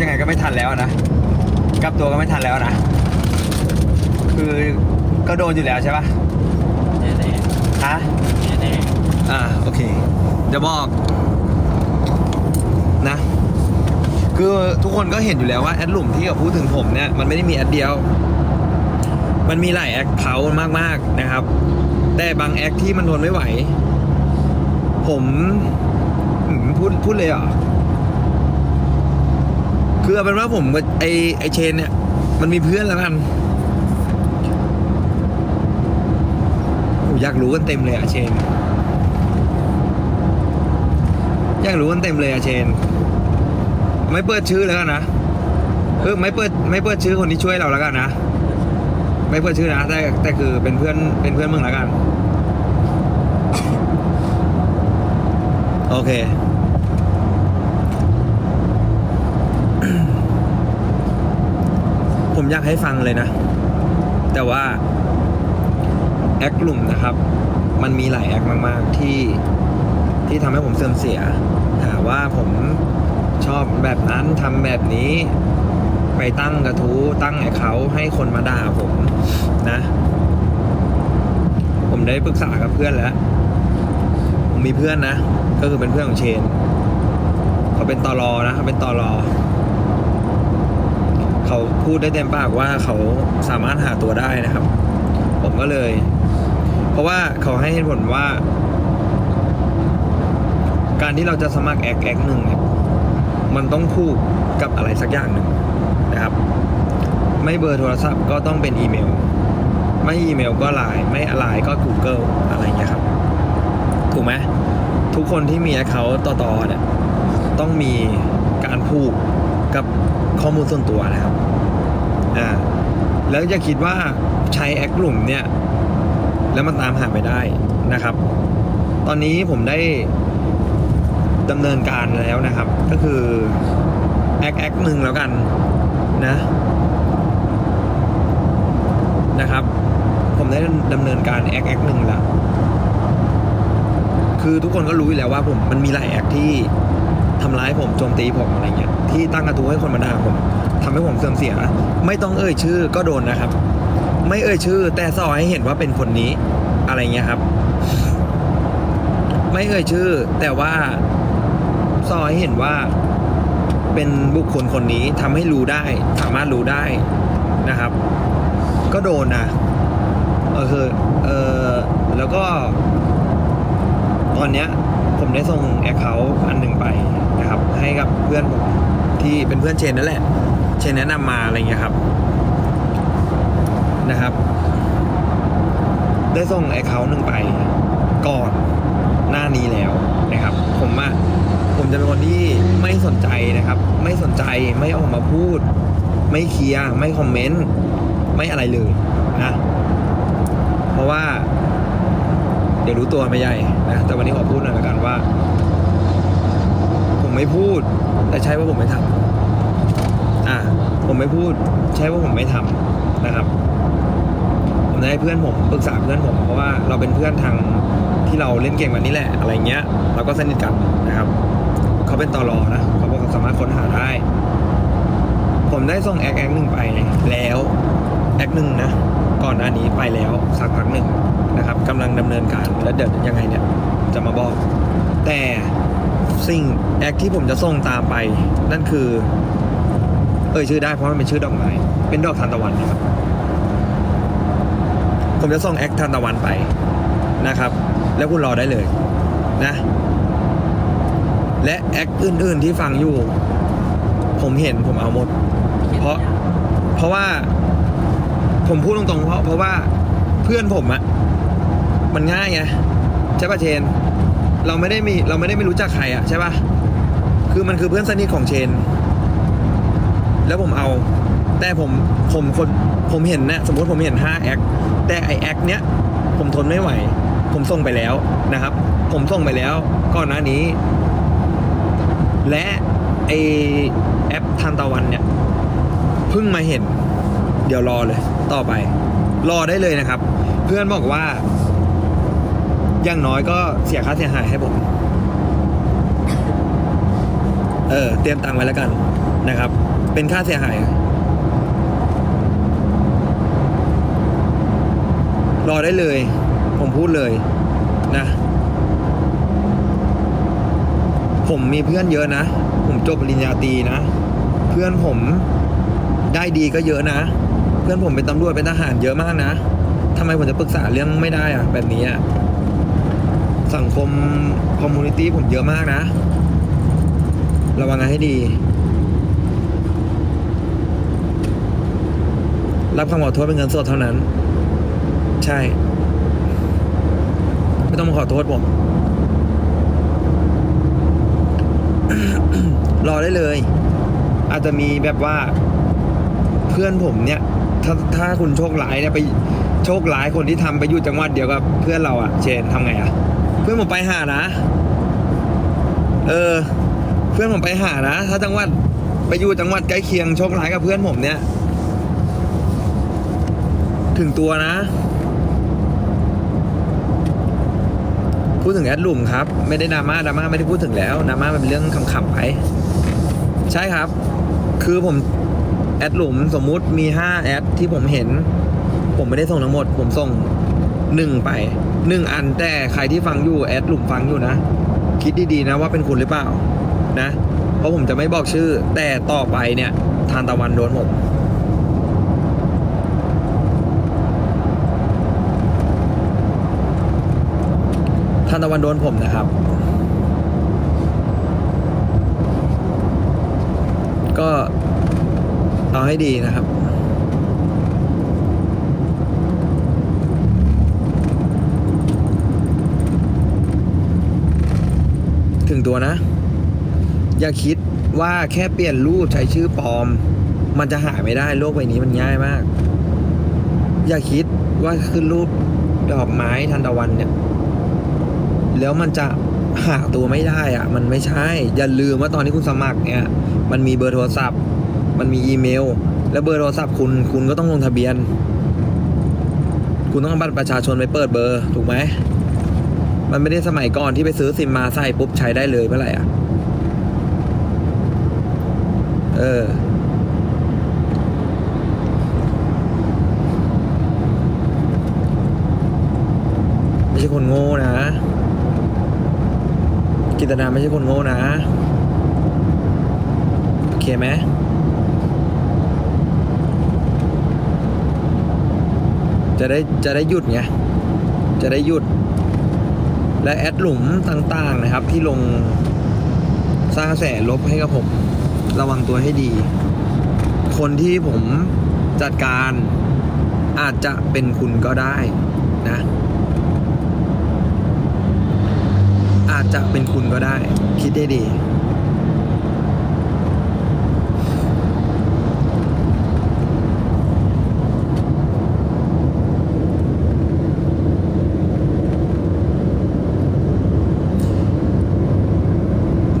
ยังไงก็ไม่ทันแล้วนะกลับตัวก็ไม่ทันแล้วนะ คือก็โดนอยู่แล้วใช่ปะแน่แน่ฮะแน่แน่อ่าโอเคเดี๋ยวบอกนะ คือทุกคนก็เห็นอยู่แล้วว่าแอดหลุมที่เขาพูดถึงผมเนี่ยมันไม่ได้มีแอดเดียว มันมีหลายแอคเคาท์มากๆนะครับ แต่บางแอคที่มันทนไม่ไหว ผมอืมพูดพูดเลยเหรอ คือเอาเป็นว่าผมกับไอไอเชนเนี่ยมันมีเพื่อนแล้วกันโอ้อยากรู้กันเต็มเลยอะเชน อยากรู้กันเต็มเลยอะเชน ไม่เปิดชื่อแล้วกันนะเออไม่เปิดไม่เปิดชื่อคนที่ช่วยเราแล้วกันนะไม่เปิดชื่อนะแต่แต่คือเป็นเพื่อนเป็นเพื่อนมึงแล้วกัน โอเค ผม อยากให้ฟังเลยนะ แต่ว่าแอคกลุ่มนะครับ มันมีหลายแอคมากๆที่ที่ทำให้ผมเสื่อมเสียหาว่าผมชอบแบบนั้นทำแบบนี้ไปตั้งกระทู้ตั้งแอคเขาให้คนมาด่าผมนะ ผมได้ปรึกษากับเพื่อนแล้ว ผมมีเพื่อนนะ ก็คือเป็นเพื่อนของเชน เขาเป็นตอรอนะเขาเป็นตอรอ เขาพูดได้เต็มปากว่าเขาสามารถหาตัวได้นะครับ ผมก็เลย เพราะว่าเขาให้เหตุผลว่า การที่เราจะสมัครแอคแอคหนึ่งเนี่ยมันต้องคู่กับอะไรสักอย่างหนึ่งนะครับ ไม่เบอร์โทรศัพท์ก็ต้องเป็นอีเมล ไม่อีเมลก็ไลน์ไม่ไลน์ก็ Google อะไรอย่างเงี้ยครับ ถูกไหมทุกคนที่มี account ต่อๆเนี่ยต้องมีการผูก กับข้อมูลส่วนตัวนะครับอ่าแล้วอย่าคิดว่าใช้แอคกลุ่มเนี่ย แล้วมันตามหาไม่ได้นะครับ ตอนนี้ผมได้ดำเนินการแล้วนะครับ ก็คือแอคแอคหนึ่งแล้วกันนะนะครับ ผมได้ดำเนินการแอคแอคหนึ่งแล้วคือทุกคนก็รู้อยู่แล้วว่าผมมันมีหลายแอคที่ทำร้ายผมโจมตีผมอะไรเงี้ย ที่ตั้งกระทู้ให้คนมาด่าผมทำให้ผมเสื่อมเสีย ไม่ต้องเอ่ยชื่อก็โดนนะครับ ไม่เอ่ยชื่อ แต่สอให้เห็นว่าเป็นคนนี้อะไรเงี้ยครับ ไม่เอ่ยชื่อ แต่ว่าสอให้เห็นว่าเป็นบุคคลคนนี้ทำให้รู้ได้ สามารถรู้ได้นะครับ ก็โดนนะเออคือเออแล้วก็ ตอนเนี้ยผมได้ส่งแอคเคาท์อันหนึ่งไปนะครับ ให้กับเพื่อนผม ที่เป็นเพื่อนเชนนั่นแหละ เชนแนะนำมาอะไรเงี้ยครับ นะครับ ได้ส่งแอคเคาหนึ่งไปก่อนหน้านี้แล้วนะครับ ผมอะผมจะเป็นคนที่ไม่สนใจนะครับ ไม่สนใจไม่ออกมาพูด ไม่เคลียร์ไม่คอมเมนต์ไม่อะไรเลยนะเพราะว่า เดี๋ยวรู้ตัวไม่ใหญ่นะแต่วันนี้ขอพูดหน่อยละกันว่า ผมไม่พูด แต่ใช่ว่าผมไม่ทำอะผมไม่พูด ใช่ว่าผมไม่ทำนะครับ ผมได้ให้เพื่อนผมปรึกษาเพื่อนผมเพราะว่าเราเป็นเพื่อนทางที่เราเล่นเกมกันนี่แหละ อะไรเงี้ย เราก็สนิทกันนะครับ เขาเป็นตอรอนะเขาบอกเขาสามารถค้นหาได้ ผมได้ส่งแอคแอคหนึ่งไปแล้วแอคหนึ่งนะก่อนหน้านี้ไปแล้วสักพักหนึ่งนะครับกำลังดำเนินการแล้วเดี๋ยวยังไงเนี่ยจะมาบอก แต่ สิ่งแอคที่ผมจะส่งตามไป นั่นคือ เอ่ยชื่อได้เพราะมันเป็นชื่อดอกไม้เป็นดอกทานตะวันนะครับผมจะส่งแอคทานตะวันไปนะครับ แล้วคุณรอได้เลยนะ และแอคอื่น ๆที่ฟังอยู่ ผมเห็นผมเอาหมด เพราะเพราะว่าผมพูดตรงๆเพราะเพราะว่าเพื่อนผมอะมันง่ายไงใช่ป่ะเชน เราไม่ได้มีเราไม่ได้ไม่รู้จักใครอะใช่ป่ะ คือมันคือเพื่อนสนิทของเชน แล้วผมเอา แต่ผมผมคนผมเห็นเนี่ยสมมติผมเห็นห้าแอคแต่ไอแอคเนี้ยผมทนไม่ไหว ผมส่งไปแล้วนะครับ ผมส่งไปแล้วก่อนหน้านี้ และไอแอปทันตะวันเนี่ยเพิ่งมาเห็น เดี๋ยวรอเลย ต่อไป รอได้เลยนะครับ เพื่อนบอกว่า อย่างน้อยก็เสียค่าเสียหายให้ผม เออ เตรียมตังค์ไว้แล้วกันนะครับ เป็นค่าเสียหาย รอได้เลย ผมพูดเลยนะ ผมมีเพื่อนเยอะนะ ผมจบปริญญาตรีนะ เพื่อนผมได้ดีก็เยอะนะ เพื่อนผมเป็นตำรวจเป็นทหารเยอะมากนะทำไมผมจะปรึกษาเรื่องไม่ได้อะแบบนี้อะ สังคมคอมมูนิตี้ผมเยอะมากนะ ระวังกันให้ดี รับคำขอโทษเป็นเงินสดเท่านั้น ใช่ ไม่ต้องมาขอโทษผมรอได้เลย อาจจะมีแบบว่า เพื่อนผมเนี่ย ถ้าถ้าคุณโชคร้ายเนี่ยไปโชคร้ายคนที่ทำไปอยู่จังหวัดเดียวกับเพื่อนเราอะเชนทำไงอะ พื่อนผมไปหานะ เออ เพื่อนผมไปหานะ ถ้าจังหวัดไปอยู่จังหวัดใกล้เคียงโชคร้ายกับเพื่อนผมเนี่ย ถึงตัวนะ พูดถึงแอดหลุมครับ ไม่ได้ดราม่าดราม่าไม่ได้พูดถึงแล้วดราม่าเป็นเรื่องขำๆไปใช่ครับ คือผมแอดหลุมสมมุติมีห้าแอดที่ผมเห็น ผมไม่ได้ส่งทั้งหมด ผมส่งหนึ่งไป หนึ่งอันแต่ใครที่ฟังอยู่แอดหลุมฟังอยู่นะ คิดดีๆนะว่าเป็นคุณหรือเปล่านะ เพราะผมจะไม่บอกชื่อ แต่ต่อไปเนี่ยทานตะวันโดนผมทานตะวันโดนผมนะครับ ก็เอาให้ดีนะครับ ถึงตัวนะ อย่าคิดว่าแค่เปลี่ยนรูปใช้ชื่อปลอม มันจะหายไม่ได้โลกใบนี้มันง่ายมาก อย่าคิดว่าขึ้นรูปดอกไม้ทันตะวันเนี่ย แล้วมันจะหาตัวไม่ได้อะมันไม่ใช่ อย่าลืมว่าตอนที่คุณสมัครเนี่ย มันมีเบอร์โทรศัพท์ มันมีอีเมล แล้วเบอร์โทรศัพท์คุณคุณก็ต้องลงทะเบียน คุณต้องเอาบัตรประชาชนไปเปิดเบอร์ถูกไหม มันไม่ได้สมัยก่อนที่ไปซื้อซิมมาใส่ปุ๊บใช้ได้เลยเมื่อไหร่อะ เออ ไม่ใช่คนโง่นะ กิตนาไม่ใช่คนโง่นะ โอเคไหมจะได้จะได้หยุดไง จะได้หยุด และแอดหลุมต่างๆนะครับ ที่ลงสร้างกระแสลบให้กับผม ระวังตัวให้ดี คนที่ผมจัดการอาจจะเป็นคุณก็ได้นะ อาจจะเป็นคุณก็ได้ คิดได้ดี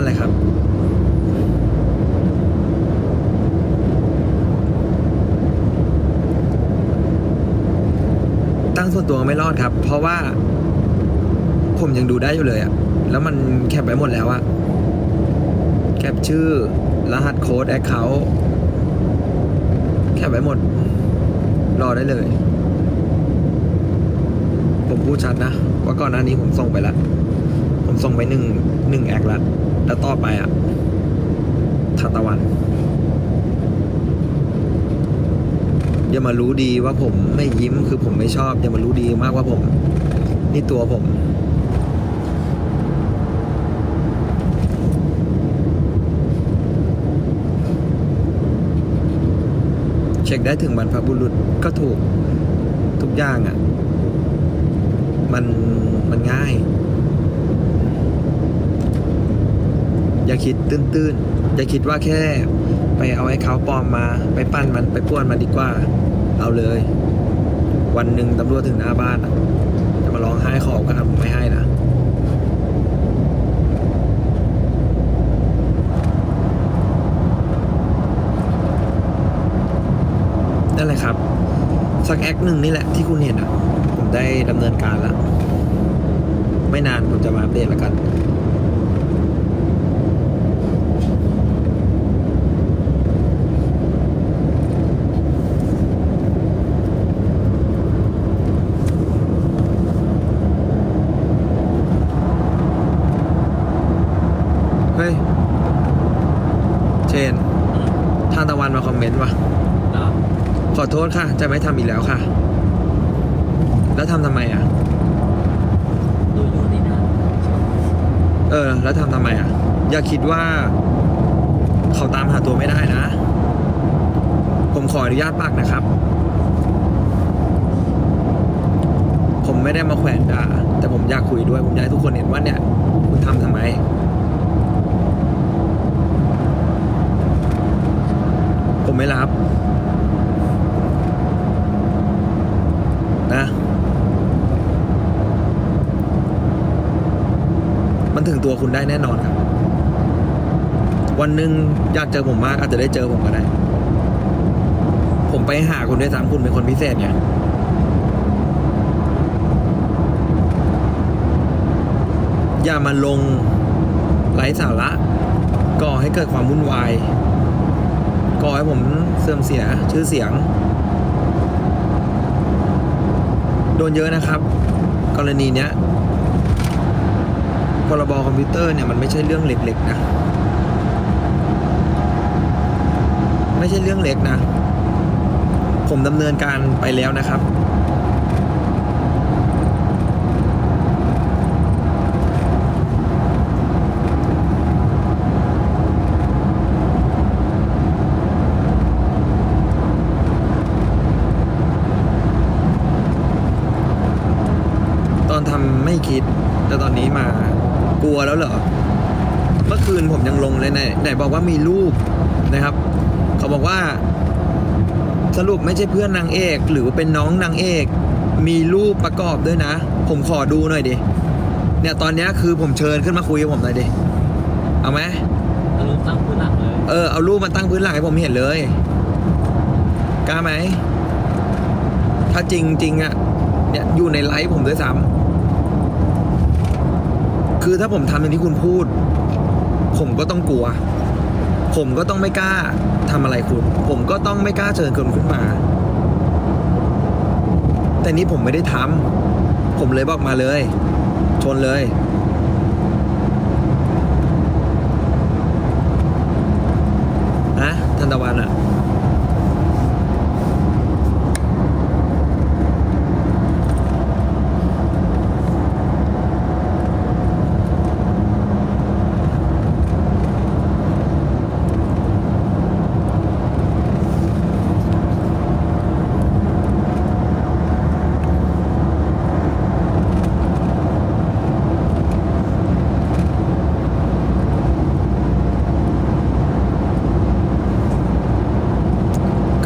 นั่นแหละครับตั้งส่วนตัวไม่รอดครับ เพราะว่า ผมยังดูได้อยู่เลยอะแล้วมันแคปไว้หมดแล้วอะแคปชื่อ รหัสโค้ดแอคเคาท์แคปไว้หมด รอได้เลย ผมพูดชัดนะ ว่าก่อนหน้านี้ผมส่งไปแล้ว ผมส่งไปหนึ่งหนึ่งแอคแล้วแล้วต่อไปอะทันตะวันอย่ามารู้ดีว่าผมไม่ยิ้มคือผมไม่ชอบอย่ามารู้ดีมากว่าผม นี่ตัวผม เช็คได้ถึงบรรพบุรุษก็ถูกทุกอย่างอะ่ะ มันมันง่าย อย่าคิดตื้นๆ อย่าคิดว่าแค่ไปเอาไอ้เขาปลอมมา ไปปั้นมันไปป้วนมันดีกว่า เอาเลย วันหนึ่งตำรวจถึงหน้าบ้านจะมาร้องไห้ขอกันผมไม่ให้นะนั่นแหละครับ สักแอคหนึ่งนี่แหละที่คุณเห็นอะ ผมได้ดำเนินการแล้ว ไม่นานผมจะมาอัปเดตแล้วกัน เมนต์ว่ะเหรอขอโทษค่ะ จะไม่ทำอีกแล้วค่ะ แล้วทำทำไมอะ ดูอยู่นี่นะเออ แล้วทำทำไมอะ อย่าคิดว่าเขาตามหาตัวไม่ได้นะ ผมขออนุญาตปากนะครับ ผมไม่ได้มาแขวนด่า แต่ผมอยากคุยด้วย ผมอยากให้ทุกคนเห็นว่าเนี่ย คุณทำทำไม ผม ไม่รับนะมันถึงตัวคุณได้แน่นอนครับ วันหนึ่งอยากเจอผมมากอาจจะได้เจอผมก็ได้ ผมไปหาคุณด้วยซ้ำคุณเป็นคนพิเศษไงอย่ามาลงไร้สาระก่อให้เกิดความวุ่นวาย ก่อให้ผมเสื่อมเสียชื่อเสียง โดนเยอะนะครับ กรณีเนี้ยพรบคอมพิวเตอร์เนี่ยมันไม่ใช่เรื่องเล็กๆนะ ไม่ใช่เรื่องเล็กนะ ผมดำเนินการไปแล้วนะครับ ตอนทำไม่ คิด แต่ตอนนี้มากลัวแล้วเหรอ เมื่อคืนผมยังลงเลยไหนไหนบอกว่ามีรูปนะครับ เขาบอกว่า สรุปไม่ใช่เพื่อนนางเอก หรือว่าเป็นน้องนางเอก มีรูปประกอบด้วยนะ ผมขอดูหน่อยดิเนี่ยตอนเนี้ยคือผมเชิญขึ้นมาคุยกับผมหน่อยดิเอาไหมเอารูปตั้งพื้นหลังเลยเออเอารูปมาตั้งพื้นหลังให้ผมเห็นเลยกล้าไหมถ้าจริงจริงๆอะเนี่ยอยู่ในไลฟ์ผมด้วยซ้ำ คือถ้าผมทำอย่างที่คุณพูด ผมก็ต้องกลัว ผมก็ต้องไม่กล้าทำอะไรคุณ ผมก็ต้องไม่กล้าเชิญคนขึ้นมา แต่นี้ผมไม่ได้ทำผมเลยบอกมาเลย ชนเลย นะทันตะวันอะ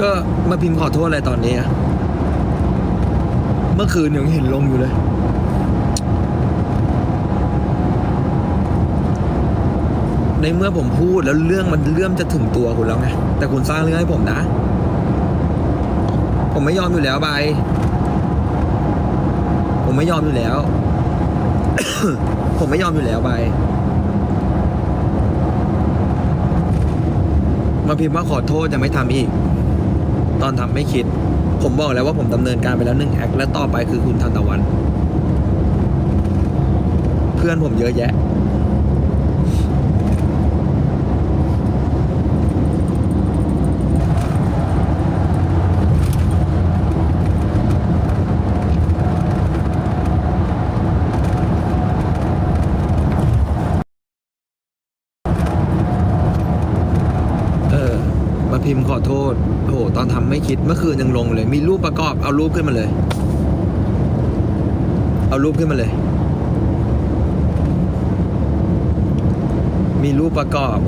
ก็ มาพิมพ์ขอโทษอะไรตอนนี้อะเมื่อคืนยังเห็นลงอยู่เลย ในเมื่อผมพูดแล้วเรื่องมันเริ่อมจะถึงตัวคุณแล้วไงแต่คุณสร้างเรื่องให้ผมนะ ผมไม่ยอมอยู่แล้วบายผมไม่ยอมอยู่แล้ว ผมไม่ยอมอยู่แล้วบายมาพิมพ์ว่าขอโทษจะไม่ทำอีก ตอนทำไม่คิด ผมบอกแล้วว่าผมดำเนินการไปแล้วหนึ่งแอคและต่อไปคือคุณทันตะวัน เพื่อนผมเยอะแยะ เออมาพิมพ์ขอโทษโตอนทำไม่คิดเมื่อคืนยังลงเลย มีรูปประกอบเอารูปขึ้นมาเลย เอารูปขึ้นมาเลย มีรูปประกอบ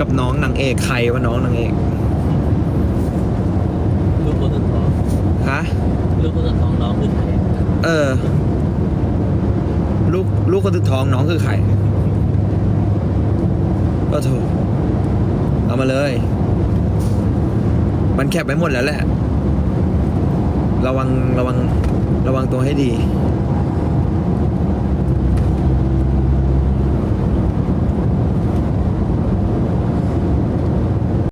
กับน้องนางเอกใครว่าน้องนางเอกรูปคนสุดท้องฮะรูปคนสุดท้องน้องคือใครเออ ลูกลูกคนสุดท้องน้องคือใครก็ถูกเอามาเลย มันแคบไปหมดแล้วแหละ ระวังระวังระวังตัวให้ดี